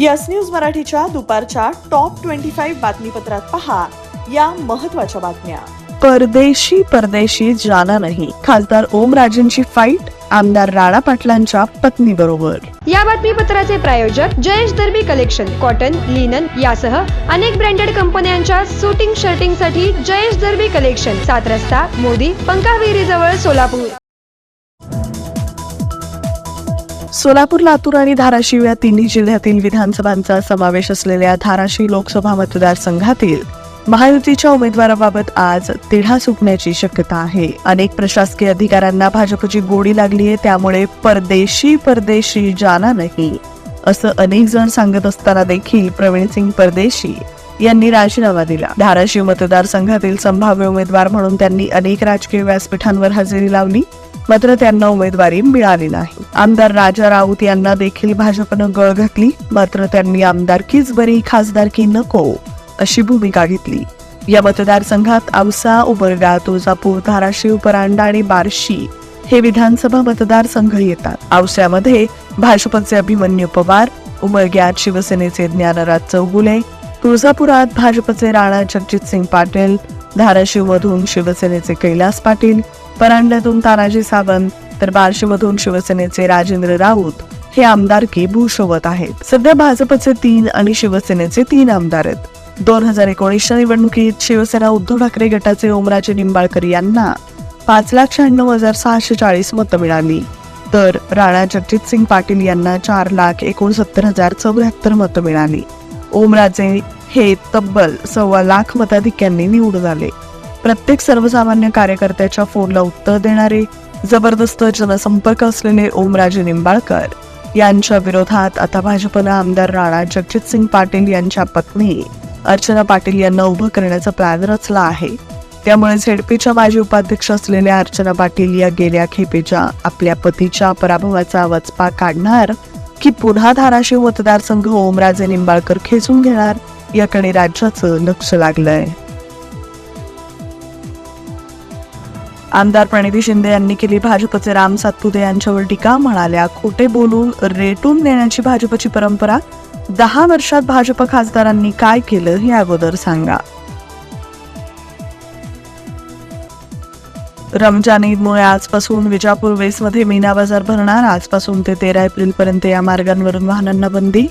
Yes news मराठीच्या दुपारच्या top twenty five बातमीपत्रात पहा या महत्त्वाच्या बातम्या. परदेशी परदेशी जाना नाही. खासदार ओमराजेंची फाईट आमदार राणा पाटलांच्या पत्नी बरोबर या बातमीपत्राचे प्रायोजक Jayesh Darbi collection cotton linen यासह अनेक ब्रँडेड कंपन्यांच्या सुटिंग शर्टिंगसाठी जयेश दर्बी कलेक्शन सात रस्ता मोदी पंकाविरी जवळ सोलापूर. सोलापूर लातूर आणि धाराशिव या तिन्ही जिल्ह्यातील विधानसभांचा समावेश असलेल्या धाराशिव लोकसभा मतदारसंघातील महायुतीच्या उमेदवाराबाबत आज तिढा सुटण्याची शक्यता आहे. अनेक प्रशासकीय अधिकाऱ्यांना भाजपची गोडी लागली आहे त्यामुळे परदेशी परदेशी जाना नाही. असं अनेक जण सांगत असताना देखील प्रवीण सिंग परदेशी यांनी राजीनामा दिला. धाराशिव मतदारसंघातील संभाव्य उमेदवार म्हणून त्यांनी अनेक राजकीय व्यासपीठांवर हजेरी लावली. मात्र त्यांना उमेदवारी मिळाली नाही. आमदार राजा राऊत यांना देखील भाजपनं गळ घातली. मात्र त्यांनी आमदारकीच बरी खासदारकी नको अशी भूमिका घेतली. या मतदारसंघात औसा उबरगा तुळजापूर धाराशिव परांडा आणि बार्शी हे विधानसभा मतदारसंघ येतात. औस्यामध्ये भाजपचे अभिमन्यू पवार उमरग्यात शिवसेनेचे ज्ञानराज चौगुले तुळजापुरात भाजपचे राणा जगजितसिंग पाटील धाराशिव मधून शिवसेनेचे कैलास पाटील परांड्यातून तानाजी सावंत तर बार्शीमधून शिवसेनेचे राजेंद्र राऊत हे आमदारकी भूषवत आहेत. सध्या भाजपचे तीन आणि शिवसेनेचे तीन आमदार आहेत. दोन हजार एकोणीसच्या निवडणुकीत शिवसेना उद्धव ठाकरे गटाचे ओमराजे निंबाळकर यांना पाच लाख शहाण्णव हजार सहाशे चाळीस मतं मिळाली. तर राणा जगजितसिंग पाटील यांना चार लाख एकोणसत्तर हजार चौऱ्याहत्तर मतं मिळाली. ओमराजे हे तब्बल सव्वा लाख मताधिक्यांनी निवडून आले. प्रत्येक सर्वसामान्य कार्यकर्त्याच्या फोनला उत्तर देणारे जबरदस्त जनसंपर्क असलेले ओमराजे निंबाळकर यांच्या विरोधात आता भाजपनं आमदार राणा जगजितसिंग पाटील यांच्या पत्नी अर्चना पाटील यांना उभं करण्याचा प्लॅन रचला आहे. त्यामुळे झेडपीच्या माजी उपाध्यक्ष असलेल्या अर्चना पाटील या गेल्या खेपेच्या आपल्या पतीच्या पराभवाचा वचपा काढणार की पुन्हा धाराशिव मतदारसंघ ओमराजे निंबाळकर खेचून घेणार याकडे राज्याचं लक्ष लागलंय. आमदार प्रणिती शिंदे यांनी केली भाजपचे राम सातपुते यांच्यावर टीका. म्हणाल्या खोटे बोलून रेटून देण्याची भाजपची परंपरा दहा वर्षात भाजप खासदारांनी काय केलं हे अगोदर सांगा. रमजान ईदमुळे आजपासून विजापूर वेसमध्ये मीना बाजार भरणार. आजपासून ते तेरा एप्रिल पर्यंत या मार्गांवरून वाहनांना बंदी.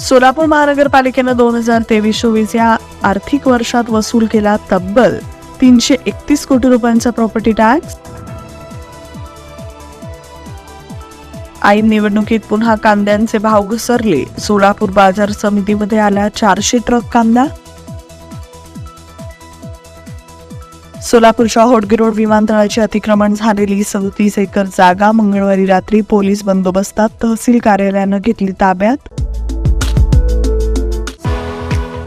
सोलापूर महानगरपालिकेनं दोन हजार तेवीस चोवीस या आर्थिक वर्षात वसूल केला तब्बल तीनशे एकतीस कोटी रुपयांचा प्रॉपर्टी टॅक्स ऐन निवडणुकीत पुन्हा कांद्यांचे भाव घसरले. सोलापूर बाजार समितीमध्ये आला चारशे ट्रक कांदा. सोलापूरच्या होडगिरोड विमानतळाचे अतिक्रमण झालेली सदतीस एकर जागा मंगळवारी रात्री पोलीस बंदोबस्तात तहसील कार्यालयानं घेतली ताब्यात.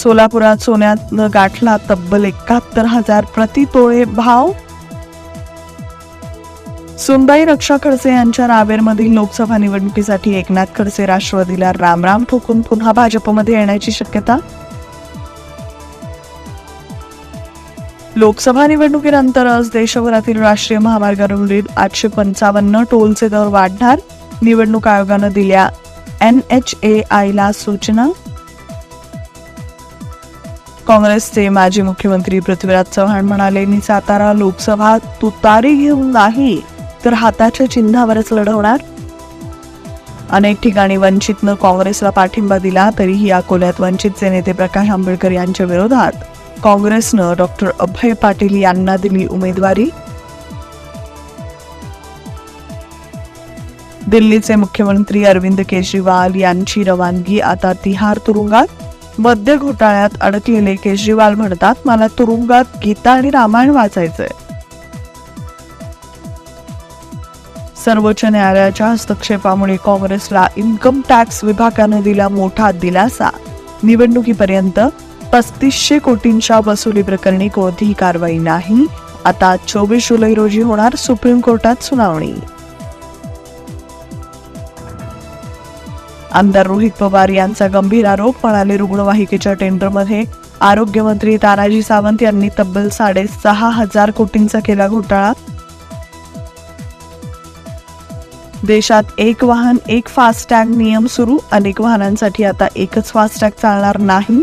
सोलापुरात सोन्यात गाठला तब्बल एकाहत्तर हजार प्रति तोळे भाव. सुनबाई रक्षा खडसे यांच्या रावेरमधील लोकसभा निवडणुकीसाठी एकनाथ खडसे राष्ट्रवादीला रामराम ठोकून पुन्हा भाजपमध्ये येण्याची शक्यता. लोकसभा निवडणुकीनंतरच देशभरातील राष्ट्रीय महामार्गावरील आठशे पंचावन्न टोलचे दर वाढणार. निवडणूक आयोगानं दिल्या एन एच ए आयला सूचना. काँग्रेसचे माजी मुख्यमंत्री पृथ्वीराज चव्हाण म्हणाले मी सातारा लोकसभा तुतारी घेऊन नाही तर हाताच्या चिन्हावरच लढवणार. अनेक ठिकाणी वंचितनं काँग्रेसला पाठिंबा दिला तरीही अकोल्यात वंचितचे नेते प्रकाश आंबेडकर यांच्या विरोधात काँग्रेसनं डॉक्टर अभय पाटील यांना दिली उमेदवारी. दिल्लीचे मुख्यमंत्री अरविंद केजरीवाल यांची रवानगी आता तिहार तुरुंगात. मद्य घोटाळ्यात अडकलेले केजरीवाल म्हणतात मला तुरुंगात गीता आणि रामायण वाचायचंय. सर्वोच्च न्यायालयाच्या हस्तक्षेपामुळे काँग्रेसला इन्कम टॅक्स विभागानं दिला मोठा दिलासा. निवडणुकीपर्यंत पस्तीसशे कोटींच्या वसुली प्रकरणी कोणतीही कारवाई नाही. आता चोवीस जुलै रोजी होणार सुप्रीम कोर्टात सुनावणी. आमदार रोहित पवार यांचा गंभीर आरोप म्हणाले रुग्णवाहिकेच्या टेंडरमध्ये आरोग्यमंत्री तानाजी सावंत यांनी तब्बल साडेसहा हजार कोटींचा केला घोटाळा. देशात एक वाहन एक फास्टॅग नियम सुरू अनेक वाहनांसाठी आता एकच फास्टॅग चालणार नाही.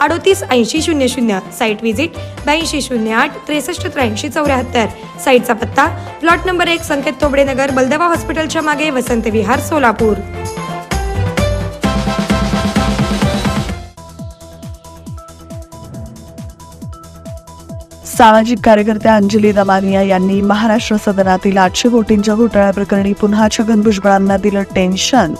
अडोतीस ऐंशी शून्य शून्य साईट व्हिजिट ब्याऐंशी शून्य आठ त्रेसष्ट त्र्याऐंशी चौऱ्याहत्तर. साईटचा पत्ता प्लॉट नंबर एक संकेत तोबडे नगर बलदवा हॉस्पिटलच्या मागे वसंत विहार सोलापूर. सामाजिक कार्यकर्त्या अंजली दमानिया यांनी महाराष्ट्र सदनातील आठशे कोटींच्या घोटाळ्याप्रकरणी पुन्हा छगन भुजबळांना दिलं टेन्शन.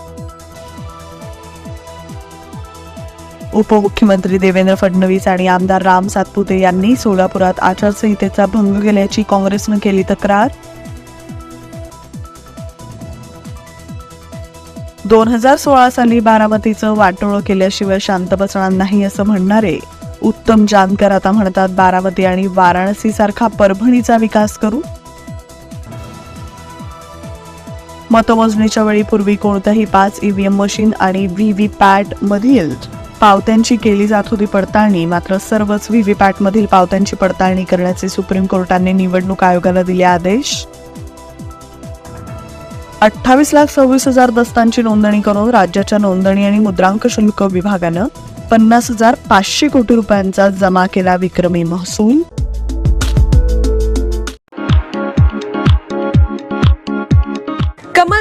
उपमुख्यमंत्री देवेंद्र फडणवीस आणि आमदार राम सातपुते यांनी सोलापुरात आचारसंहितेचा भंग केल्याची काँग्रेसनं केली तक्रार. दोन हजार सोळा साली बारामतीचं वाटोळं केल्याशिवाय शांत बसणार नाही असं म्हणणारे उत्तम जानकर आता म्हणतात बारामती आणि वाराणसी सारखा परभणीचा विकास करू. मतमोजणीच्या वेळी पूर्वी कोणत्याही पाच ईव्हीएम मशीन आणि व्ही व्ही पॅट मधील पावत्यांची केली जात होती पडताळणी. मात्र सर्वच व्हीव्हीपॅटमधील पॅट मधील पावत्यांची पडताळणी करण्याचे सुप्रीम कोर्टाने निवडणूक आयोगाला दिले आदेश. अठ्ठावीस लाख सव्वीस हजार दस्तांची नोंदणी करून राज्याच्या नोंदणी आणि मुद्रांक शुल्क विभागानं पन्नास हजार पाचशे कोटी रुपयांचा जमा केला विक्रमी महसूल.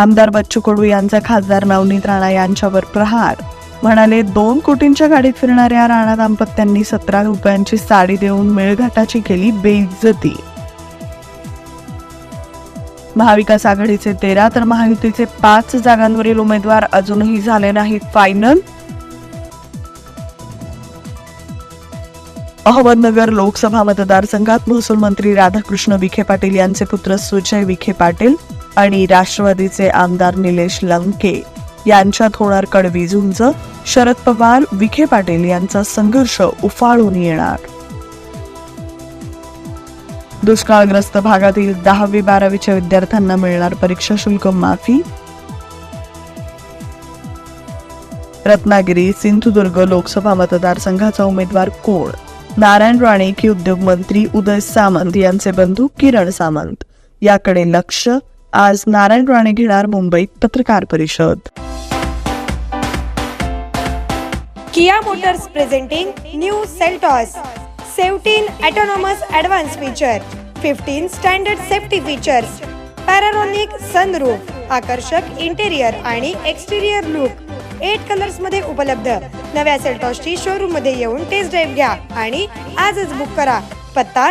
आमदार बच्चू कडू यांचा खासदार नवनीत राणा यांच्यावर प्रहार. म्हणाले दोन कोटींच्या गाडीत फिरणाऱ्या राणा दाम्पत्यांनी सतरा रुपयांची साडी देऊन मेळघाटाची केली बेइज्जती. महाविकास आघाडीचे तेरा तर महायुतीचे पाच जागांवरील उमेदवार अजूनही झाले नाहीत फायनल अहमदनगर लोकसभा मतदारसंघात महसूल मंत्री राधाकृष्ण विखे पाटील यांचे पुत्र सुजय विखे पाटील आणि राष्ट्रवादीचे आमदार निलेश लंके यांच्यात होणार कडवी झुंज शरद पवार विखे पाटील यांचा संघर्ष उफाळून येणार. दुष्काळग्रस्त भागातील दहावी बारावीच्या विद्यार्थ्यांना मिळणार परीक्षा शुल्क माफी. रत्नागिरी सिंधुदुर्ग लोकसभा मतदारसंघाचा उमेदवार कोण? नारायण राणे की उद्योग मंत्री उदय सामंत यांचे बंधू किरण सामंत. याकडे लक्ष आज नारायण राणे घेणार मुंबईत पत्रकार परिषद. Kia Motors presenting new Seltos. 17 autonomous advanced feature, 15 standard safety features, panoramic sunroof आकर्षक इंटेरियर आणि एक्सटेरियर लुक एट कलर्समध्ये उपलब्ध. नव्या सेल्टॉसची शोरूममध्ये येऊन टेस्ट ड्राईव्ह घ्या आणि आजच बुक करा. पत्ता